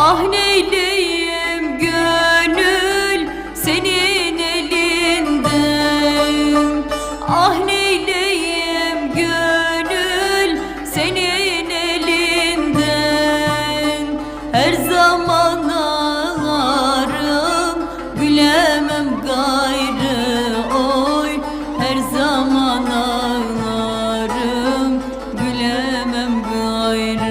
Ah neyleyim gönül senin elinde Ah neyleyim gönül senin elinden. Her zaman ağlarım gülemem gayrı oy. Her zaman ağlarım gülemem gayrı